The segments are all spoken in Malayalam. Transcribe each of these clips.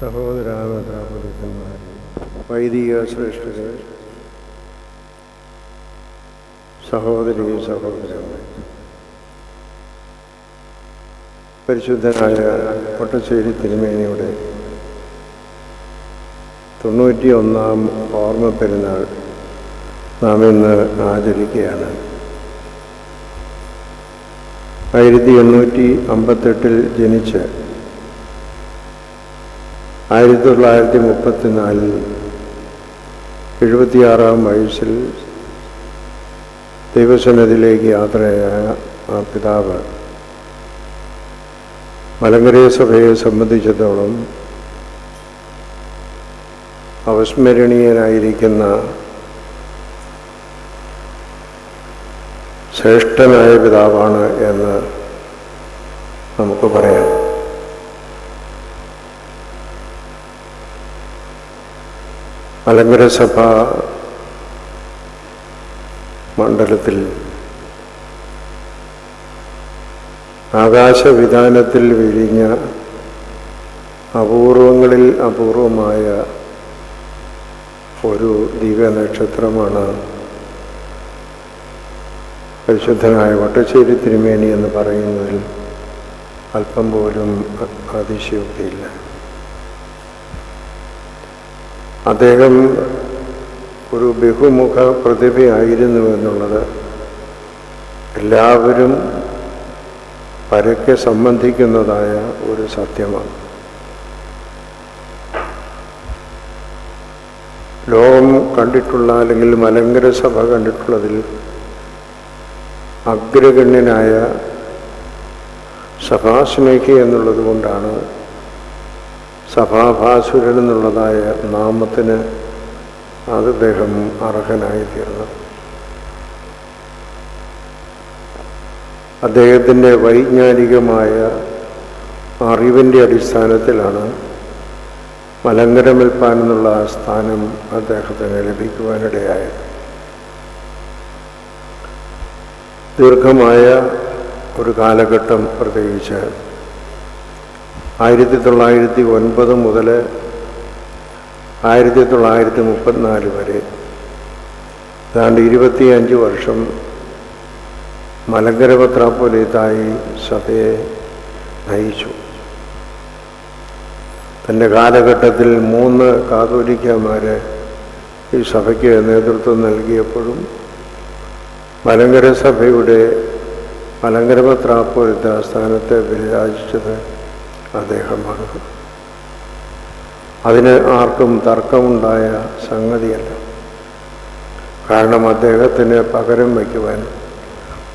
സഹോദരാമതാപുരുഷന്മാർ വൈദിക ശ്രേഷ്ഠരെ സഹോദരി സഹോദരന്മാർ പരിശുദ്ധനായ കൊട്ടശ്ശേരി തിരുമേനിയുടെ തൊണ്ണൂറ്റി ഒന്നാം ഓർമ്മ പെരുന്നാൾ നാം ഇന്ന് ആചരിക്കുകയാണ്. ആയിരത്തി എണ്ണൂറ്റി അമ്പത്തെട്ടിൽ ജനിച്ച് ആയിരത്തി തൊള്ളായിരത്തി മുപ്പത്തിനാലിൽ എഴുപത്തിയാറാം വയസ്സിൽ ദൈവസന്നതിലേക്ക് യാത്രയായ ആ പിതാവ് മലങ്കര സഭയെ സംബന്ധിച്ചിടത്തോളം അവസ്മരണീയനായിരിക്കുന്ന ശ്രേഷ്ഠനായ പിതാവാണ് എന്ന് നമുക്ക് പറയാം. മലങ്കര സഭ മണ്ഡലത്തിൽ ആകാശവിധാനത്തിൽ വിരിഞ്ഞ അപൂർവങ്ങളിൽ അപൂർവമായ ഒരു ദിവ്യനക്ഷത്രമാണ് പരിശുദ്ധനായ വട്ടശ്ശേരി തിരുമേനി എന്ന് പറയുന്നതിൽ അല്പം പോലും അതിശയോക്തിയില്ല. അദ്ദേഹം ഒരു ബഹുമുഖ പ്രതിഭയായിരുന്നു എന്നുള്ളത് എല്ലാവരും പരക്കെ സംബന്ധിക്കുന്നതായ ഒരു സത്യമാണ്. ലോകം കണ്ടിട്ടുള്ള അല്ലെങ്കിൽ മലങ്കര സഭ കണ്ടിട്ടുള്ളതിൽ അഗ്രഗണ്യനായ സഭാസ്നേഹി എന്നുള്ളത് കൊണ്ടാണ് സഭാഭാസുരൻ എന്നുള്ളതായ നാമത്തിന് അദ്ദേഹം അർഹനായി തീർന്നത് അദ്ദേഹത്തിന്റെ വൈജ്ഞാനികമായ അറിവിന്റെ അടിസ്ഥാനത്തിലാണ് മലങ്കര മെൽപ്പാൻ എന്നുള്ള സ്ഥാനം അദ്ദേഹത്തിന് ലഭിക്കുവാനിടയായത്. ദീർഘമായ ഒരു കാലഘട്ടം പ്രത്യേകിച്ച് ആയിരത്തി തൊള്ളായിരത്തി ഒൻപത് മുതൽ ആയിരത്തി തൊള്ളായിരത്തി മുപ്പത്തിനാല് വരെ. ഏതാണ്ട് ഇരുപത്തിയഞ്ച് വർഷം മലങ്കര പത്രാപ്പൊലിത്തായി സഭയെ നയിച്ചു. തന്റെ കാലഘട്ടത്തിൽ മൂന്ന് കാതോലിക്കന്മാരെ ഈ സഭയ്ക്ക് നേതൃത്വം നൽകിയപ്പോഴും മലങ്കര സഭയുടെ മലങ്കര പത്രാപ്പൊലിത്ത ആസ്ഥാനത്തെ വിരാജിച്ചത് അദ്ദേഹമാണ്. അതിന് ആർക്കും തർക്കമുണ്ടായ സംഗതിയല്ല. കാരണം അദ്ദേഹത്തിന് പകരം വയ്ക്കുവാൻ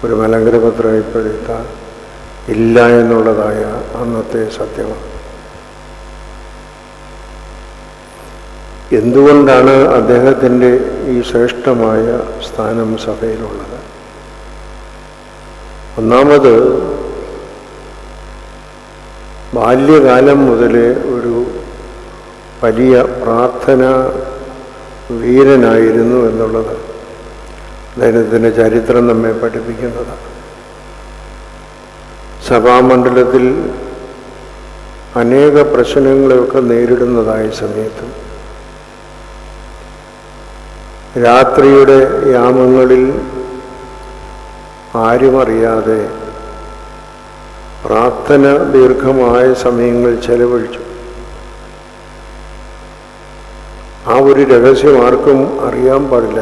ഒരു മലങ്കര പത്രം ഇപ്പോഴത്ത ഇല്ല എന്നുള്ളതായ അന്നത്തെ സത്യമാണ്. എന്തുകൊണ്ടാണ് അദ്ദേഹത്തിന്റെ ഈ ശ്രേഷ്ഠമായ സ്ഥാനം സഭയിലുള്ളത്? ഒന്നാമത് ബാല്യകാലം മുതൽ ഒരു വലിയ പ്രാർത്ഥന വീരനായിരുന്നു എന്നുള്ളത് അദ്ദേഹത്തിന്റെ ചരിത്രം നമ്മെ പഠിപ്പിക്കുന്നതാണ് സഭാമണ്ഡലത്തിൽ അനേക പ്രശ്നങ്ങളെയൊക്കെ നേരിടുന്നതായ സമയത്തും രാത്രിയുടെ യാമങ്ങളിൽ ആരുമറിയാതെ പ്രാർത്ഥന ദീർഘമായ സമയങ്ങൾ ചെലവഴിച്ചു. ആ ഒരു രഹസ്യം ആർക്കും അറിയാൻ പാടില്ല.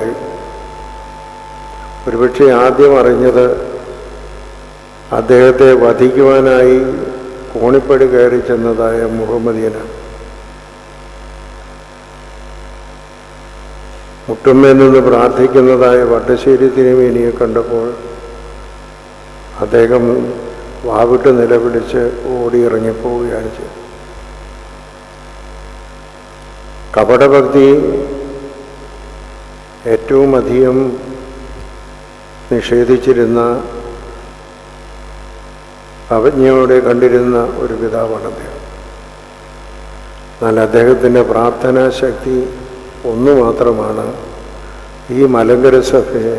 ഒരുപക്ഷെ ആദ്യം അറിഞ്ഞത് അദ്ദേഹത്തെ വധിക്കുവാനായി കോണിപ്പടി കയറി ചെന്നതായ മുഹമ്മദിയനാണ്. മുട്ടുമ്മയിൽ നിന്ന് പ്രാർത്ഥിക്കുന്നതായ വട്ടശ്ശേരി തിരുമേനിയെ കണ്ടപ്പോൾ അദ്ദേഹം വാവിട്ട് നിലവിളിച്ച് ഓടിയിറങ്ങിപ്പോവുകയാണ് ചെയ്തത്. കപടഭക്തി ഏറ്റവും അധികം നിഷേധിച്ചിരുന്ന അവജ്ഞയോടെ കണ്ടിരുന്ന ഒരു പിതാവാണ് അദ്ദേഹം. എന്നാൽ അദ്ദേഹത്തിന്റെ പ്രാർത്ഥനാ ശക്തി ഒന്നു മാത്രമാണ് ഈ മലങ്കര സഭയെ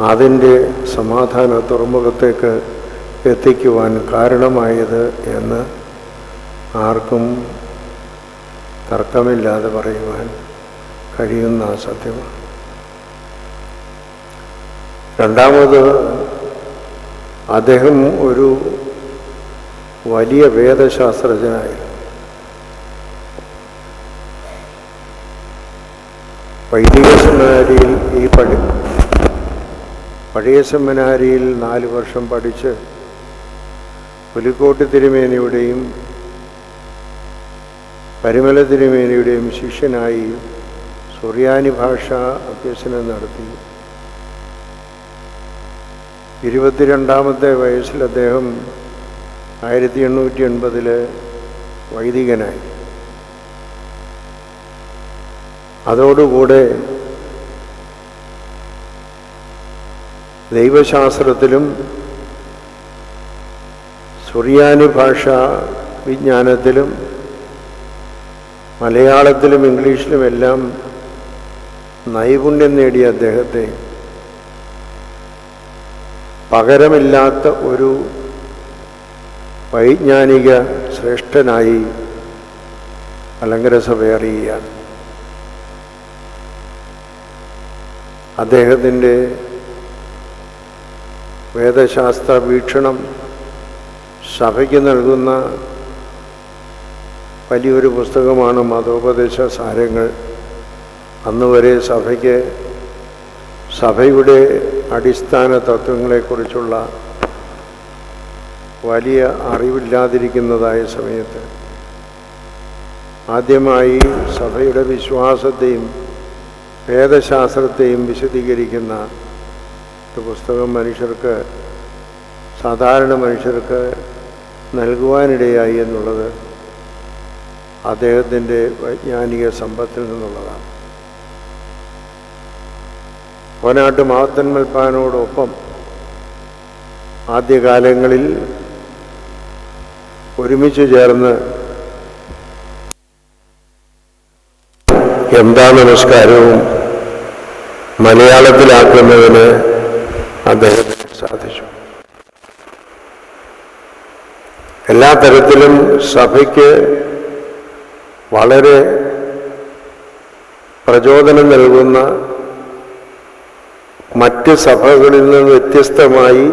അതിന്റെ സമാധാന തുറമുഖത്തേക്ക് എത്തിക്കുവാൻ കാരണമായത് എന്ന് ആർക്കും തർക്കമില്ലാതെ പറയുവാൻ കഴിയുന്ന സത്യമാണ്. രണ്ടാമത് അദ്ദേഹം ഒരു വലിയ വേദശാസ്ത്രജ്ഞനായിരുന്നു. വൈദിക സെമിനാരിയിൽ ഈ പഠി പഴയ സെമിനാരിയിൽ നാല് വർഷം പഠിച്ച് പുലിക്കോട്ട് തിരുമേനിയുടെയും പരിമല തിരുമേനിയുടെയും ശിഷ്യനായി സുറിയാനി ഭാഷ അഭ്യസനം നടത്തി. ഇരുപത്തിരണ്ടാമത്തെ വയസ്സിൽ അദ്ദേഹം ആയിരത്തി എണ്ണൂറ്റി എൺപതിൽ വൈദികനായി. അതോടുകൂടെ ദൈവശാസ്ത്രത്തിലും സുറിയാനി ഭാഷ വിജ്ഞാനത്തിലും മലയാളത്തിലും ഇംഗ്ലീഷിലും എല്ലാം നൈപുണ്യം നേടിയ അദ്ദേഹത്തെ പകരമില്ലാത്ത ഒരു വൈജ്ഞാനിക ശ്രേഷ്ഠനായി അലങ്കര സഭ അറിയുകയാണ് അദ്ദേഹത്തിന്റെ വേദശാസ്ത്ര വീക്ഷണം സഭയ്ക്ക് നൽകുന്ന വലിയൊരു പുസ്തകമാണ് മതോപദേശ സാരങ്ങൾ. അന്ന് വരെ സഭയ്ക്ക് സഭയുടെ അടിസ്ഥാന തത്വങ്ങളെക്കുറിച്ചുള്ള വലിയ അറിവില്ലാതിരിക്കുന്നതായ സമയത്ത് ആദ്യമായി സഭയുടെ വിശ്വാസത്തെയും വേദശാസ്ത്രത്തെയും വിശദീകരിക്കുന്ന പുസ്തകം മനുഷ്യർക്ക് സാധാരണ മനുഷ്യർക്ക് നൽകുവാനിടയായി എന്നുള്ളത് അദ്ദേഹത്തിന്റെ വൈജ്ഞാനിക സമ്പത്തിൽ നിന്നുള്ളതാണ്. കോനാട്ട് മാത്തൻ മൽപ്പാനോടൊപ്പം ആദ്യകാലങ്ങളിൽ ഒരുമിച്ച് ചേർന്ന് എന്താ നമസ്കാരവും മലയാളത്തിലാക്കുന്നതിന് അദ്ദേഹത്തിന് സാധിച്ചു. എല്ലാ തരത്തിലും സഭയ്ക്ക് വളരെ പ്രചോദനം നൽകുന്ന മറ്റ് സഭകളിൽ നിന്ന് വ്യത്യസ്തമായി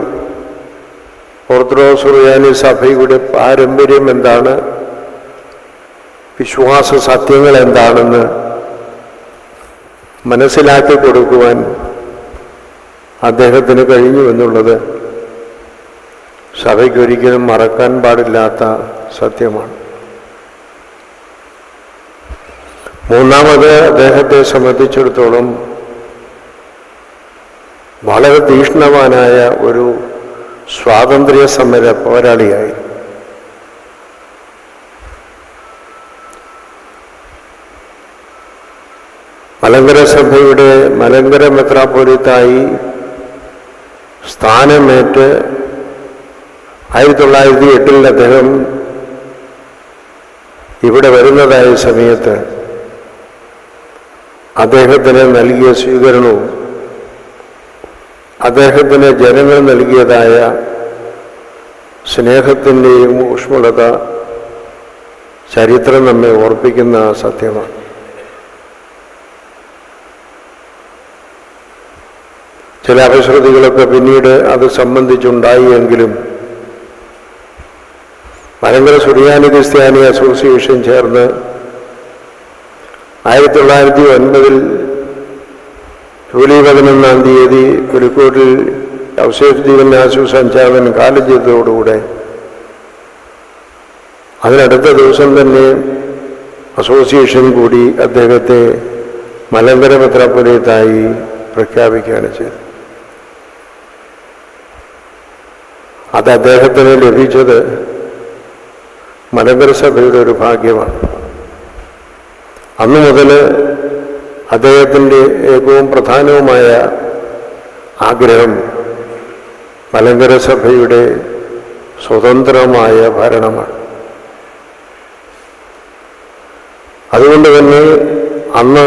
ഓർത്തഡോക്സ് റിയാനി സഭയുടെ പാരമ്പര്യം എന്താണ്? വിശ്വാസ സത്യങ്ങൾ എന്താണെന്ന് മനസ്സിലാക്കി കൊടുക്കുവാൻ അദ്ദേഹത്തിന് കഴിഞ്ഞു എന്നുള്ളത് സഭയ്ക്കൊരിക്കലും മറക്കാൻ പാടില്ലാത്ത സത്യമാണ്. മൂന്നാമത് അദ്ദേഹത്തെ സംബന്ധിച്ചിടത്തോളം വളരെ തീക്ഷ്ണവാനായ ഒരു സ്വാതന്ത്ര്യ സമര പോരാളിയായി. മലങ്കര സഭയുടെ മലങ്കര മെത്രാപ്പൊലിത്തായി സ്ഥാനമേറ്റ് ആയിരത്തി തൊള്ളായിരത്തി എട്ടിൽ അദ്ദേഹം ഇവിടെ വരുന്നതായ സമയത്ത് അദ്ദേഹത്തിന് നൽകിയ സ്വീകരണവും അദ്ദേഹത്തിന് ജനങ്ങൾ നൽകിയതായ സ്നേഹത്തിന്റെയും ഊഷ്മളത ചരിത്രം നമ്മെ ഓർപ്പിക്കുന്ന സത്യമാണ്. ചില അപശ്രുതികളൊക്കെ പിന്നീട് അത് സംബന്ധിച്ചുണ്ടായി എങ്കിലും മലങ്കര സുറിയാനി ക്രിസ്ത്യാനി അസോസിയേഷൻ ചേർന്ന് ആയിരത്തി തൊള്ളായിരത്തി ഒൻപതിൽ ജൂലൈ പതിനൊന്നാം തീയതി പുലിക്കോട്ടിൽ ഔസേഫ് ജീവനാശു സഞ്ചാരൻ കാലം അതിനടുത്ത ദിവസം തന്നെ അസോസിയേഷൻ കൂടി അദ്ദേഹത്തെ മലങ്കര മെത്രാപ്പൊലിയത്തായി പ്രഖ്യാപിക്കുകയാണ് ചെയ്തത്. അത് അദ്ദേഹത്തിന് ലഭിച്ചത് മലങ്കര സഭയുടെ ഒരു ഭാഗ്യമാണ്. അന്നു മുതൽ അദ്ദേഹത്തിന്റെ ഏറ്റവും പ്രധാനവുമായ ആഗ്രഹം മലങ്കര സഭയുടെ സ്വതന്ത്രമായ ഭരണമാണ്. അതുകൊണ്ട് തന്നെ അന്ന്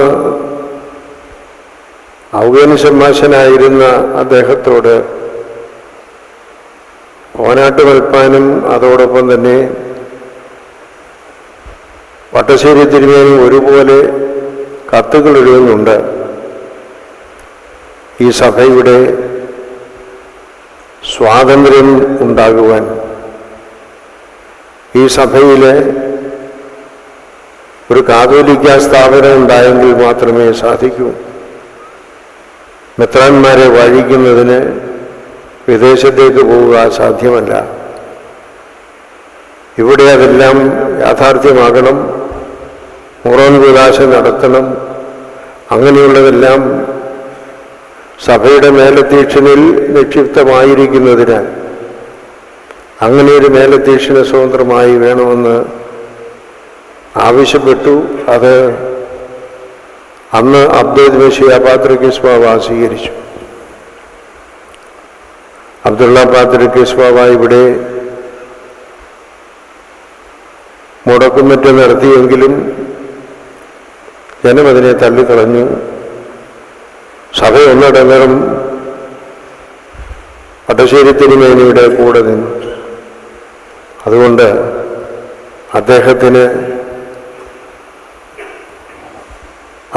ഔഗനിശമാശനായിരുന്ന അദ്ദേഹത്തോട് ഓനാട്ട് വൽപ്പാനും അതോടൊപ്പം തന്നെ പട്ടശ്ശേരി തിരുമേനി ഒരുപോലെ കത്തുകൾ എഴുതുന്നുണ്ട് ഈ സഭയുടെ സ്വാതന്ത്ര്യം ഉണ്ടാകുവാൻ. ഈ സഭയിലെ ഒരു കാതോലിക്ക സ്ഥാപനം ഉണ്ടായെങ്കിൽ മാത്രമേ സാധിക്കൂ. മെത്രാന്മാരെ വഴിക്കുന്നതിന് വിദേശത്തേക്ക് പോവുക സാധ്യമല്ല. ഇവിടെ അതെല്ലാം യാഥാർത്ഥ്യമാകണം. മുറോൻ വിലാശ നടത്തണം. അങ്ങനെയുള്ളതെല്ലാം സഭയുടെ മേലധ്യക്ഷനിൽ നിക്ഷിപ്തമായിരിക്കുന്നതിനാൽ അങ്ങനെ ഒരു മേലധ്യക്ഷന് സ്വതന്ത്രമായി വേണമെന്ന് ആവശ്യപ്പെട്ടു. അത് അന്ന് അബ്ദുൽ ബഷീർ പാത്രിക് ബാബ സ്വീകരിച്ചു അബ്ദുള്ള പാത്രിക് ബാബ ഇവിടെ മുടക്കുമറ്റം നടത്തിയെങ്കിലും ജനം അതിനെ തള്ളിക്കളഞ്ഞു. സഭ ഒന്നടങ്കം പട്ടശ്ശേരി തിരുമേനിയുടെ കൂടെ നിന്നു. അതുകൊണ്ട് അദ്ദേഹത്തിന്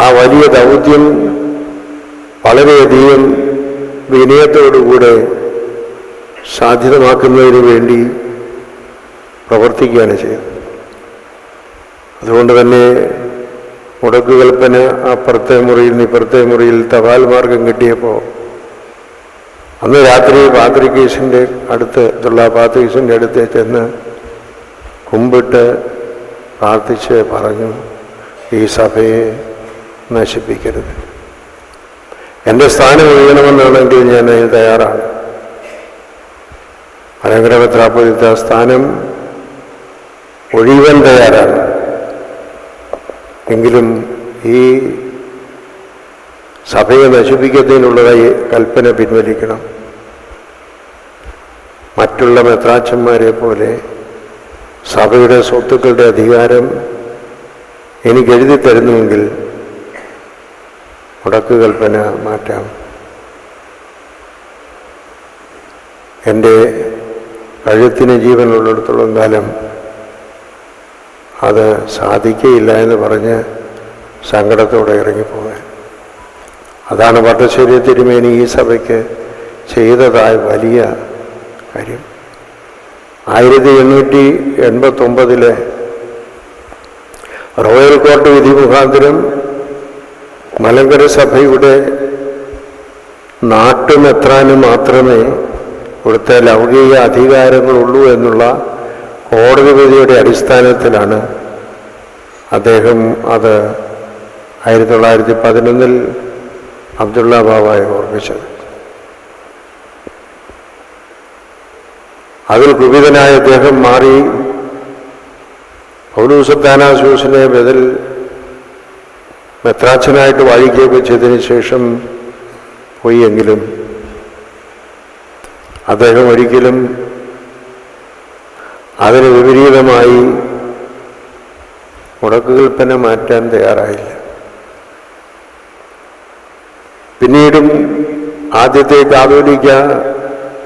ആ വലിയ ദൗത്യം വളരെയധികം വിനയത്തോടുകൂടെ സാധ്യതമാക്കുന്നതിന് വേണ്ടി പ്രവർത്തിക്കുകയാണ് ചെയ്തത്. അതുകൊണ്ട് തന്നെ മുടക്ക് കൽപ്പന അപ്പുറത്തെ മുറിയിൽ നിന്ന് ഇപ്പുറത്തെ മുറിയിൽ തപാൽ മാർഗം കിട്ടിയപ്പോൾ അന്ന് രാത്രി പാത്രികേശന്റെ അടുത്ത് ഇതുള്ള പാത്രികേശന്റെ അടുത്ത് ചെന്ന് കുമ്പിട്ട് പ്രാർത്ഥിച്ച് പറഞ്ഞു ഈ സഭയെ നശിപ്പിക്കരുത്. എന്റെ സ്ഥാനം ഒഴിയണമെന്നാണെങ്കിൽ ഞാൻ അതിന് തയ്യാറാണ്. മെത്രാപ്പൊലിത്ത സ്ഥാനം ഒഴിയുവാൻ തയ്യാറാണ്. എങ്കിലും ഈ സഭയെ നശിപ്പിക്കുന്നതിനുള്ളതായി കൽപ്പന പിൻവലിക്കണം. മറ്റുള്ള മെത്രാച്ചന്മാരെ പോലെ സഭയുടെ സ്വത്തുക്കളുടെ അധികാരം എനിക്ക് എഴുതി തരുന്നുവെങ്കിൽ മുടക്ക് കൽപ്പന മാറ്റാം. എന്റെ കഴുത്തിന് ജീവനുള്ളിടത്തോളം കാലം അത് സാധിക്കയില്ല എന്ന് പറഞ്ഞ് സങ്കടത്തോടെ ഇറങ്ങിപ്പോകാൻ അതാണ് പട്ടശ്ശേരി തിരുമേനി ഈ സഭയ്ക്ക് ചെയ്തതായ വലിയ കാര്യം. ആയിരത്തി എണ്ണൂറ്റി എൺപത്തൊമ്പതിലെ റോയൽ കോർട്ട് വിധി മുഖാന്തരം മലങ്കര സഭയുടെ നാട്ടുമെത്രാനും മാത്രമേ ഇവിടുത്തെ ലൗകിക അധികാരങ്ങളുള്ളൂ എന്നുള്ള കോടതി വിധിയുടെ അടിസ്ഥാനത്തിലാണ് അദ്ദേഹം അത് ആയിരത്തി തൊള്ളായിരത്തി പതിനൊന്നിൽ അബ്ദുള്ള ബാബായെ ഓർമ്മിച്ചത്. അതിൽ കുപിതനായ അദ്ദേഹം മാറി. പൗലൂസത്താനാസൂസിനെ ബദൽ മെത്രാച്ചനായിട്ട് വായിക്കുകയൊക്കെ ചെയ്തതിന് ശേഷം പോയി എങ്കിലും അദ്ദേഹം ഒരിക്കലും അതിന് വിപരീതമായി മുടക്കുകൽപ്പന മാറ്റാൻ തയ്യാറായില്ല. പിന്നീടും ആദ്യത്തെ കാതോലിക്ക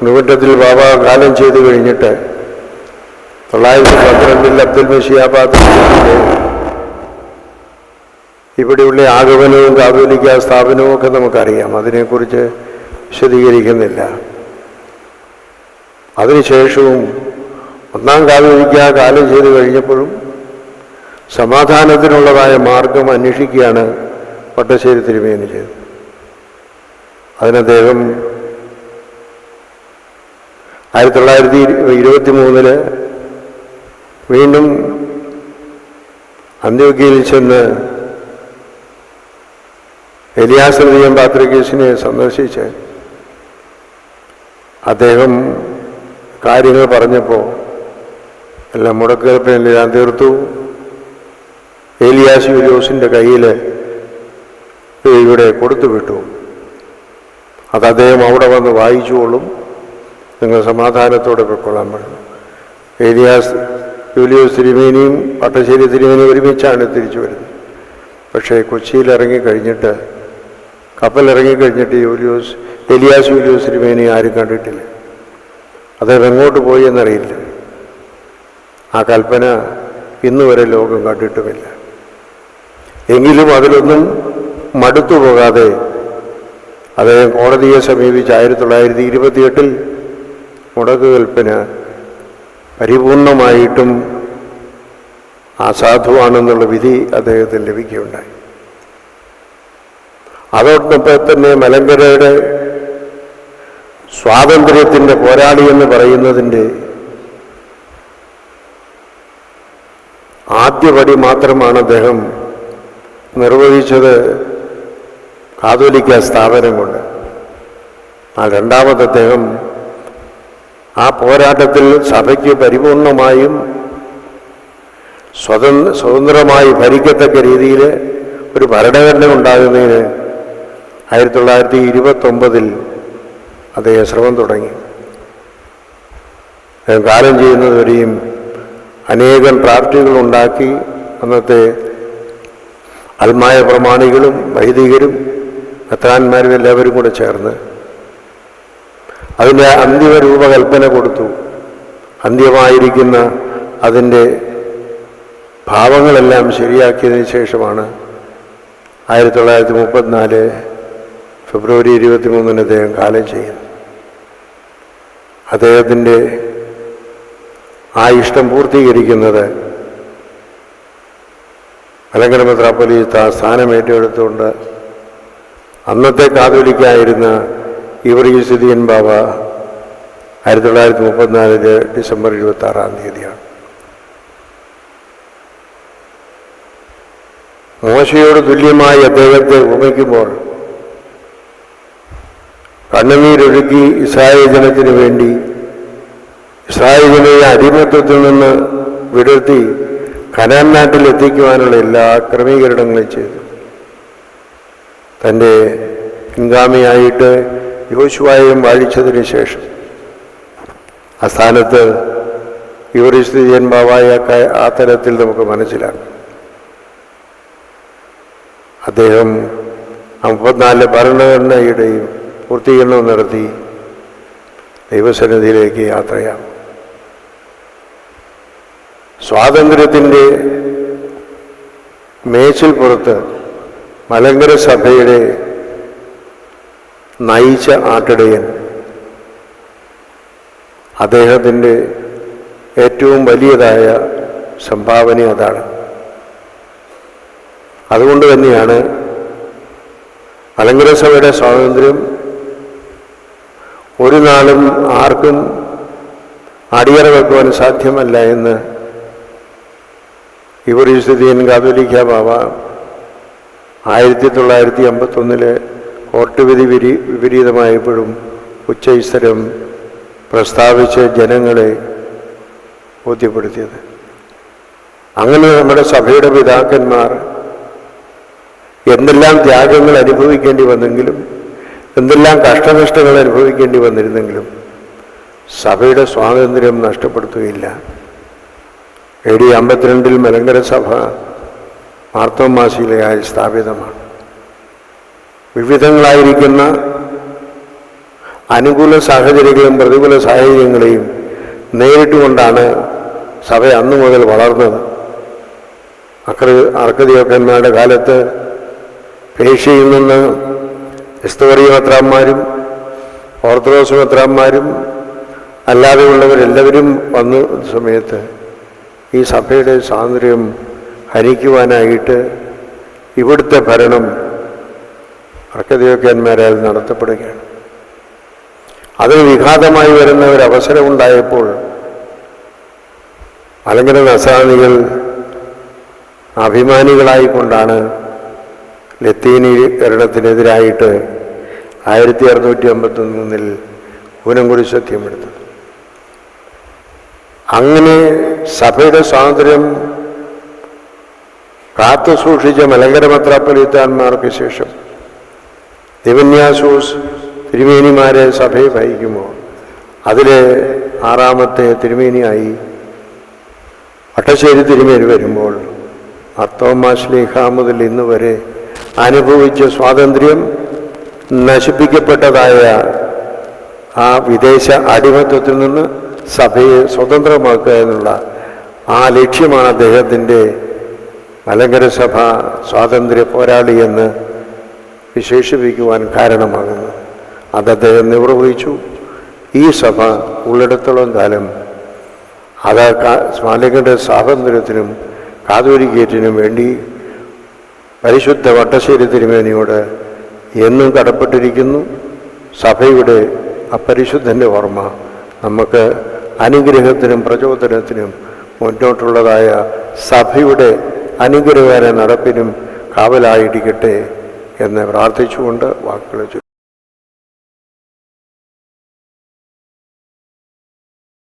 നിമിട്ടത്തിൽ ബാബ കാലം ചെയ്തു കഴിഞ്ഞിട്ട് തൊള്ളായിരത്തി പന്ത്രണ്ടിൽ അബ്ദുൽ മഷിയാബാദ് ഇവിടെയുള്ള ആഗമനവും കാതോലിക്ക സ്ഥാപനവും ഒക്കെ നമുക്കറിയാം. അതിനെക്കുറിച്ച് വിശദീകരിക്കുന്നില്ല. അതിനുശേഷവും ഒന്നാം കാതോലിക്ക കാലം ചെയ്തു കഴിഞ്ഞപ്പോഴും സമാധാനത്തിനുള്ളതായ മാർഗം അന്വേഷിക്കുകയാണ് പട്ടശ്ശേരി തിരുമേനി ചെയ്തത്. അതിനദ്ദേഹം ആയിരത്തി തൊള്ളായിരത്തി ഇരുപത്തി മൂന്നിൽ വീണ്ടും അന്ത്യോഗ്യയിൽ ചെന്ന് എലിയാസൃതിയം പാത്രികേശിനെ സന്ദർശിച്ച് അദ്ദേഹം കാര്യങ്ങൾ പറഞ്ഞപ്പോൾ എല്ലാം മുടക്കേൽപ്പിനെല്ലാം ഞാൻ തീർത്തു. ഏലിയാസ് ജോസിന്റെ കയ്യിൽ ഇവിടെ കൊടുത്തു വിട്ടു അത് അദ്ദേഹം അവിടെ വന്ന് വായിച്ചുകൊള്ളും നിങ്ങൾ സമാധാനത്തോടെ പൊയ്ക്കൊള്ളാൻ പറഞ്ഞു. ഏലിയാസ് ജൂലിയോസ് തിരുമേനിയും പട്ടശ്ശേരി തിരുമേനിയും ഒരുമിച്ചാണ് തിരിച്ചു വരുന്നത്. പക്ഷേ കൊച്ചിയിൽ ഇറങ്ങിക്കഴിഞ്ഞിട്ട് കപ്പൽ ഇറങ്ങിക്കഴിഞ്ഞിട്ട് യൂലിയോസ് എലിയാസ് യൂലിയോസ് തിരുമേനി ആരും കണ്ടിട്ടില്ല. അദ്ദേഹം എങ്ങോട്ട് പോയി എന്നറിയില്ല. ആ കൽപ്പന ഇന്നുവരെ ലോകം കണ്ടിട്ടുമില്ല. എങ്കിലും അതിലൊന്നും മടുത്തു പോകാതെ അദ്ദേഹം കോടതിയെ സമീപിച്ച് ആയിരത്തി തൊള്ളായിരത്തി ഇരുപത്തിയെട്ടിൽ മുടക്ക് കൽപ്പന പരിപൂർണമായിട്ടും അസാധുവാണെന്നുള്ള വിധി അദ്ദേഹത്തിന് ലഭിക്കുകയുണ്ടായി. അതോടൊപ്പം തന്നെ മലങ്കരയുടെ സ്വാതന്ത്ര്യത്തിന്റെ പോരാളി എന്ന് പറയുന്നതിന്റെ ആദ്യപടി മാത്രമാണ് അദ്ദേഹം നിർവഹിച്ചത് കാതോലിക്ക സ്ഥാപനം കൊണ്ട്. ആ രണ്ടാമത് അദ്ദേഹം ആ പോരാട്ടത്തിൽ സഭയ്ക്ക് പരിപൂർണമായും സ്വതന്ത്ര സ്വതന്ത്രമായി ഭരിക്കത്തക്ക രീതിയിൽ ഒരു ഭരണഘടന ഉണ്ടാകുന്നതിന് ആയിരത്തി തൊള്ളായിരത്തി ഇരുപത്തൊമ്പതിൽ അദ്ദേഹം ശ്രമം തുടങ്ങി. കാലം ചെയ്യുന്നതുവരെയും അനേകം ഡ്രാഫ്റ്റുകൾ ഉണ്ടാക്കി അന്നത്തെ അൽമായ പ്രമാണികളും വൈദികരും മെത്രാന്മാരും എല്ലാവരും കൂടെ ചേർന്ന് അതിന്റെ അന്തിമ രൂപകൽപ്പന കൊടുത്തു. അന്ത്യമായിരിക്കുന്ന അതിന്റെ ഭാവങ്ങളെല്ലാം ശരിയാക്കിയതിന് ശേഷമാണ് ആയിരത്തി തൊള്ളായിരത്തി മുപ്പത്തിനാല് ഫെബ്രുവരി ഇരുപത്തി മൂന്നിന് അദ്ദേഹം കാലം ചെയ്യുന്നു അദ്ദേഹത്തിന്റെ ആ ഇഷ്ടം പൂർത്തീകരിക്കുന്നത് മലങ്കര മെത്രാപ്പൊലീത്ത സ്ഥാനം ഏറ്റെടുത്തുകൊണ്ട് അന്നത്തെ കാതോലിക്കായിരുന്ന ഇവറിയുസുദ്ദീൻ ബാബ ആയിരത്തി തൊള്ളായിരത്തി മുപ്പത്തിനാലിൽ ഡിസംബർ ഇരുപത്തി ആറാം തീയതിയാണ്. മോശയോട് തുല്യമായി അദ്ദേഹത്തെ ഉപമിക്കുമ്പോൾ കണ്ണുനീരൊഴുക്കി ഇസ്രായേൽ ജനത്തിനു വേണ്ടി ഇസ്രായേൽ ജനയെ അടിമത്വത്തിൽ നിന്ന് വിടർത്തി കനാൻ നാട്ടിൽ എത്തിക്കുവാനുള്ള എല്ലാ ക്രമീകരണങ്ങളും ചെയ്തു. തന്റെ പിൻഗാമിയായിട്ട് യോശുവായും വാഴിച്ചതിന് ശേഷം ആ സ്ഥാനത്ത് യുവറിസ്ഥിതിയൻ ബാബായ ആ തരത്തിൽ നമുക്ക് മനസ്സിലാക്കാം. അദ്ദേഹം മുപ്പത്തിനാല് ഭരണഘടനയുടെയും പൂർത്തീകരണം നടത്തി ദൈവസന്നിധിയിലേക്ക് യാത്രയാകും സ്വാതന്ത്ര്യത്തിന്റെ മേച്ചിൽ പുറത്ത് മലങ്കര സഭയുടെ നയിച്ച ആട്ടിടയൻ അദ്ദേഹത്തിന്റെ ഏറ്റവും വലിയതായ സംഭാവന അതാണ്. അതുകൊണ്ട് തന്നെയാണ് മലങ്കര സഭയുടെ സ്വാതന്ത്ര്യം ഒരു നാളും ആർക്കും അടിയറ വെക്കുവാൻ സാധ്യമല്ല എന്ന് ഇവർ സ്ഥിതിയൻ കാതോലിക്ക ബാബ ആയിരത്തി തൊള്ളായിരത്തി അമ്പത്തൊന്നിലെ കോർട്ട് വിധി വിരി വിപരീതമായപ്പോഴും ഉച്ചൈസ്തരം പ്രസ്താവിച്ച് ജനങ്ങളെ ബോധ്യപ്പെടുത്തിയത്. അങ്ങനെ നമ്മുടെ സഭയുടെ പിതാക്കന്മാർ എന്തെല്ലാം ത്യാഗങ്ങൾ അനുഭവിക്കേണ്ടി വന്നെങ്കിലും എന്തെല്ലാം കഷ്ടനഷ്ടങ്ങൾ അനുഭവിക്കേണ്ടി വന്നിരുന്നെങ്കിലും സഭയുടെ സ്വാതന്ത്ര്യം നഷ്ടപ്പെടുത്തുകയില്ല. എ ഡി അമ്പത്തിരണ്ടിൽ മലങ്കര സഭ മാർത്തോമാസിയിലായി സ്ഥാപിതമാണ്. വിവിധങ്ങളായിരിക്കുന്ന അനുകൂല സാഹചര്യങ്ങളും പ്രതികൂല സാഹചര്യങ്ങളെയും നേരിട്ടുകൊണ്ടാണ് സഭ അന്നു മുതൽ വളർന്നത്. അക്ര അർക്കദിയോക്കന്മാരുടെ കാലത്ത് പേഷ്യയിൽ നിന്ന് ക്രിസ്തുവറിയ മെത്രാന്മാരും ഓർത്തഡോക്സ് മെത്രാന്മാരും അല്ലാതെയുള്ളവരെല്ലാവരും വന്ന സമയത്ത് ഈ സഭയുടെ സ്വാതന്ത്ര്യം ഹനിക്കുവാനായിട്ട് ഇവിടുത്തെ ഭരണം അർക്കദേവക്കന്മാരാൽ നടത്തപ്പെടുകയാണ്. അതിന് വിഘാതമായി വരുന്ന ഒരു അവസരമുണ്ടായപ്പോൾ അലങ്കര നസാനികൾ അഭിമാനികളായിക്കൊണ്ടാണ് ലത്തീനീകരണത്തിനെതിരായിട്ട് ആയിരത്തി അറുന്നൂറ്റി അമ്പത്തൊന്നിൽ ഊനംകുടി സത്യമെടുത്തത് അങ്ങനെ സഭയുടെ സ്വാതന്ത്ര്യം കാത്തു സൂക്ഷിച്ച മലങ്കര മെത്രാപ്പൊലീത്താന്മാർക്ക് ശേഷം ദിവന്യാസൂസ് തിരുമേനിമാരെ സഭയെ വഹിക്കുമോ അതിലെ ആറാമത്തെ തിരുമേനിയായി വട്ടശ്ശേരി തിരുമേനി വരുമ്പോൾ അത്തോമാശ്ലീഹ മുതൽ ഇന്ന് വരെ അനുഭവിച്ച സ്വാതന്ത്ര്യം നശിപ്പിക്കപ്പെട്ടതായ ആ വിദേശ അടിമത്വത്തിൽ നിന്ന് സഭയെ സ്വതന്ത്രമാക്കുക എന്നുള്ള ആ ലക്ഷ്യമാണ് അദ്ദേഹത്തിന്റെ മലങ്കര സഭ സ്വാതന്ത്ര്യ പോരാളി എന്ന് വിശേഷിപ്പിക്കുവാൻ കാരണമാകുന്നു. അത് അദ്ദേഹം നിർവഹിച്ചു. ഈ സഭ ഉള്ളിടത്തോളം കാലം അത് മാലികയുടെ സ്വാതന്ത്ര്യത്തിനും കാതോലിക്കേറ്റിനും വേണ്ടി പരിശുദ്ധ വട്ടശ്ശേരി തിരുമേനിയോട് എന്നും കടപ്പെട്ടിരിക്കുന്നു. സഭയുടെ അപരിശുദ്ധന്റെ ഓർമ്മ നമുക്ക് അനുഗ്രഹത്തിനും പ്രചോദനത്തിനും മുന്നോട്ടുള്ളതായ സഭയുടെ അനുഗ്രഹകര നടപ്പിനും കാവലായിരിക്കട്ടെ എന്ന് പ്രാർത്ഥിച്ചുകൊണ്ട് വാക്കുകൾ